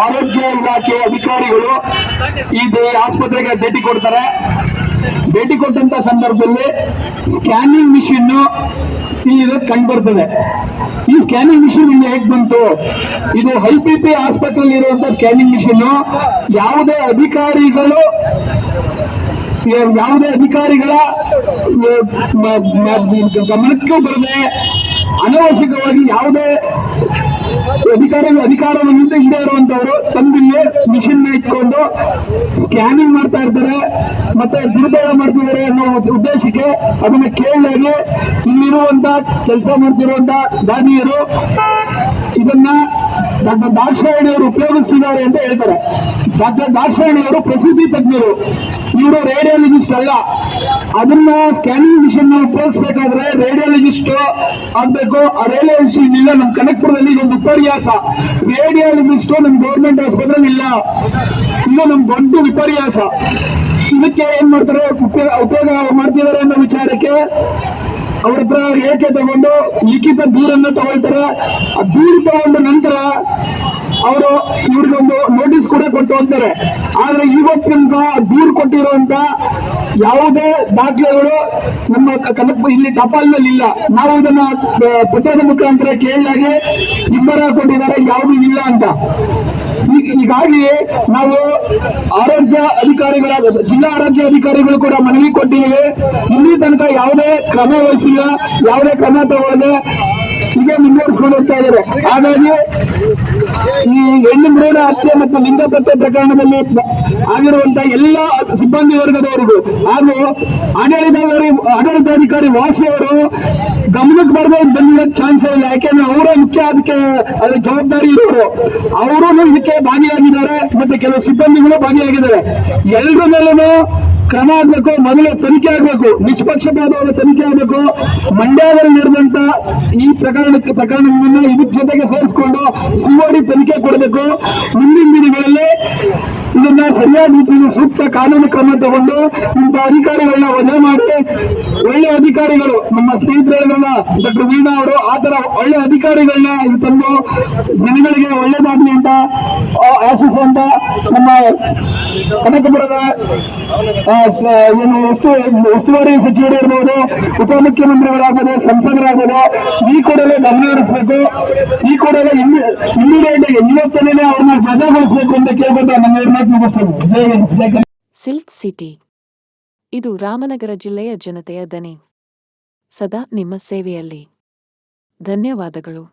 ಆರೋಗ್ಯ ಇಲಾಖೆ ಅಧಿಕಾರಿಗಳು ಈ ಆಸ್ಪತ್ರೆಗೆ ಭೇಟಿ ಕೊಡ್ತಾರೆ. ಭೇಟಿ ಕೊಟ್ಟಂತ ಸಂದರ್ಭದಲ್ಲಿ ಸ್ಕ್ಯಾನಿಂಗ್ ಮಿಷಿನ್ ಇಲ್ಲಿ ಕಂಡು ಬರ್ತದೆ. ಈ ಸ್ಕ್ಯಾನಿಂಗ್ ಮಿಷಿನ್ ಇಲ್ಲಿ ಹೇಗೆ ಬಂತು? ಇದು ಹೈ ಪಿ ಪಿ ಆಸ್ಪತ್ರೆಯಲ್ಲಿ ಇರುವಂತ ಸ್ಕ್ಯಾನಿಂಗ್ ಮಿಷಿನ್ ಯಾವುದೇ ಅಧಿಕಾರಿಗಳು, ಯಾವುದೇ ಅಧಿಕಾರಿಗಳ ಗಮನಕ್ಕೆ ಬರದೆ ಅನವಶ್ಯಕವಾಗಿ ಯಾವುದೇ ಅಧಿಕಾರಿಗಳ ಅಧಿಕಾರವನ್ನು ಇಲ್ಲದೆ ಇರುವಂತವರು ತಂದಿಲ್ಲಿ ಮಿಷಿನ್ ಇಟ್ಕೊಂಡು ಸ್ಕ್ಯಾನಿಂಗ್ ಮಾಡ್ತಾ ಇರ್ತಾರೆ. ಮತ್ತೆ ದುರ್ಬಳ ಮಾಡ್ತಿದ್ದಾರೆ ಅನ್ನೋ ಉದ್ದೇಶಕ್ಕೆ ಅದನ್ನ ಕೇಳಲಾಗಿ ಇಲ್ಲಿರುವಂತ ಕೆಲಸ ಮಾಡ್ತಿರುವಂತ ದಾನಿಯರು ಇದನ್ನ ಡಾಕ್ಟರ್ ದಾಕ್ಷಾಯಣಿಯವರು ಉಪಯೋಗಿಸ್ತಿದ್ದಾರೆ ಅಂತ ಹೇಳ್ತಾರೆ. ಡಾಕ್ಟರ್ ದಾಕ್ಷಾಯಣಿಯವರು ಪ್ರಸಿದ್ಧಿ ತಜ್ಞರು. ಇವರು ರೇಡಿಯಾಲಜಿಸ್ಟ್ ಅಲ್ಲ. ಅದನ್ನ ಸ್ಕ್ಯಾನಿಂಗ್ ಮಿಷನ್ ಉಪಯೋಗಿಸ್ಬೇಕಾದ್ರೆ ರೇಡಿಯಾಲಜಿಸ್ಟ್ ಆಗ್ಬೇಕು. ಆ ರೇಡಿಯಾಲಜಿಸ್ಟ್ ಇಲ್ಲ ನಮ್ಮ ಕನಕ್ಪುರದಲ್ಲಿ ಇದೊಂದು ವಿಪರ್ಯಾಸ. ರೇಡಿಯಾಲಜಿಸ್ಟ್ ನಮ್ ಗೌರ್ಮೆಂಟ್ ಆಸ್ಪತ್ರೆಯಲ್ಲಿ ಇಲ್ಲ. ಇದು ನಮ್ ದೊಡ್ಡ ವಿಪರ್ಯಾಸ. ಇದಕ್ಕೆ ಏನ್ ಮಾಡ್ತಾರೆ? ಉಪಯೋಗ ಉಪಯೋಗ ಮಾಡ್ತಿದ್ದಾರೆ ಅನ್ನೋ ವಿಚಾರಕ್ಕೆ ಅವ್ರ ಹತ್ರ ಏಕೆ ತಗೊಂಡು ಲಿಖಿತ ದೂರನ್ನ ತಗೊಳ್ತಾರೆ. ಆ ದೂರು ತಗೊಂಡ ನಂತರ ಅವರು ಇವ್ರಿಗೊಂದು ನೋಟಿಸ್ ಕೂಡ ಕೊಟ್ಟು ಅಂತಾರೆ ಆದ್ರೆ ಇವತ್ತಿನ ದೂರು ಕೊಟ್ಟಿರುವಂತ ಯಾವುದೇ ದಾಖಲೆಗಳು ನಮ್ಮ ಕ- ಕನಕ ಇಲ್ಲಿ ಟಪಾಲ್ನಲ್ಲಿ ಇಲ್ಲ. ನಾವು ಇದನ್ನ ಪತ್ರದ ಮುಖಾಂತರ ಕೇಳಿದಾಗೆ ಇಬ್ಬರ ಕೊಟ್ಟಿದ್ದಾರೆ, ಯಾವುದು ಇಲ್ಲ ಅಂತ. ಹೀಗಾಗಿ ನಾವು ಆರೋಗ್ಯ ಅಧಿಕಾರಿಗಳ, ಜಿಲ್ಲಾ ಆರೋಗ್ಯ ಅಧಿಕಾರಿಗಳು ಕೂಡ ಮನವಿ ಕೊಟ್ಟಿದ್ದೇವೆ. ಇಲ್ಲಿ ತನಕ ಯಾವುದೇ ಕ್ರಮ ವಹಿಸಿಲ್ಲ, ಯಾವುದೇ ಕ್ರಮ ತಗೊಳ್ಳದೆ ಹೀಗೆ ಮುಂದುವರಿಸಿಕೊಂಡು ಹೋಗ್ತಾ ಇದ್ದಾರೆ. ಹಾಗಾಗಿ ಈ ಹೆಣ್ಣು ಭ್ರೂಣ ಹತ್ಯೆ ಮತ್ತು ಲಿಂಗಪತ್ತೆ ಪ್ರಕರಣದಲ್ಲಿ ಆಗಿರುವಂತಹ ಎಲ್ಲ ಸಿಬ್ಬಂದಿ ವರ್ಗದವರಿಗೂ ಹಾಗೂ ಆಡಳಿತಾಧಿಕಾರಿ ಆಡಳಿತಾಧಿಕಾರಿ ವಾಸಿ ಅವರು ಗಮನಕ್ಕೆ ಬರದೆ ಬಂದಿರೋ ಚಾನ್ಸ್ ಇಲ್ಲ. ಯಾಕೆಂದ್ರೆ ಅವರೇ ಮುಖ್ಯ ಅದಕ್ಕೆ ಅದ್ರ ಜವಾಬ್ದಾರಿ ಇರೋರು. ಅವರು ಇದಕ್ಕೆ ಭಾಗಿಯಾಗಿದ್ದಾರೆ, ಮತ್ತೆ ಕೆಲವು ಸಿಬ್ಬಂದಿಗಳು ಭಾಗಿಯಾಗಿದ್ದಾರೆ. ಎಲ್ಲರ ಮೇಲೂ ಕ್ರಮ ಆಗ್ಬೇಕು, ಮೊದಲು ತನಿಖೆ ಆಗ್ಬೇಕು, ನಿಷ್ಪಕ್ಷಪಾತವಾದ ತನಿಖೆ ಆಗ್ಬೇಕು. ಮಂಡ್ಯದಲ್ಲಿ ನಡೆದಂತ ಈ ಪ್ರಕರಣಕ್ಕೆ ಪ್ರಕರಣವನ್ನು ಇದ್ರ ಜೊತೆಗೆ ಸೇರಿಸಿಕೊಂಡು ಸಿಒಡಿ ತನಿಖೆ ಕೊಡಬೇಕು. ಮುಂದಿನ ದಿನಗಳಲ್ಲಿ ಇದನ್ನ ಸರಿಯಾದ ರೀತಿಯಲ್ಲಿ ಸೂಕ್ತ ಕಾನೂನು ಕ್ರಮ ತಗೊಂಡು ಇಂಥ ಅಧಿಕಾರಿಗಳನ್ನ ವಜಾ ಮಾಡಿ, ಒಳ್ಳೆ ಅಧಿಕಾರಿಗಳು, ನಮ್ಮ ಸ್ನೇಹಿತರಲ್ಲ ಡಾಕ್ಟರ್ ವೀಣಾ ಅವರು ಆತರ ತರ ಒಳ್ಳೆ ಅಧಿಕಾರಿಗಳನ್ನ ಇದು ತಂದು ಜನಗಳಿಗೆ ಒಳ್ಳೇದಾಗ್ಲಿ ಅಂತ ಆಶಿಸುವಂತ ನಮ್ಮ ಕನಕಪುರದ ಏನು ಉಸ್ತು ಉಸ್ತುವಾರಿ ಸಚಿವರು ಇರ್ಬೋದು, ಉಪಮುಖ್ಯಮಂತ್ರಿಗಳಾಗ್ಬೋದು, ಸಂಸದರಾಗ್ಬೋದು, ಈ ಕೂಡಲೇ ಗಮನ ಹರಿಸಬೇಕು. ಈ ಕೂಡಲೇ ಇಮಿಡಿಯೇಟ್ ಇವತ್ತನೇ ಅವ್ರನ್ನ ವಜಾಗೊಳಿಸಬೇಕು ಅಂತ ಕೇಳ್ಕೊಂಡು ನನ್ನ ಮಾತು ಮುಗಿಸ್ತೇನೆ ಸಿಲ್ಕ್ ಸಿಟಿ. ಇದು ರಾಮನಗರ ಜಿಲ್ಲೆಯ ಜನತೆಯ ದನಿ. ಸದಾ ನಿಮ್ಮ ಸೇವೆಯಲ್ಲಿ. ಧನ್ಯವಾದಗಳು.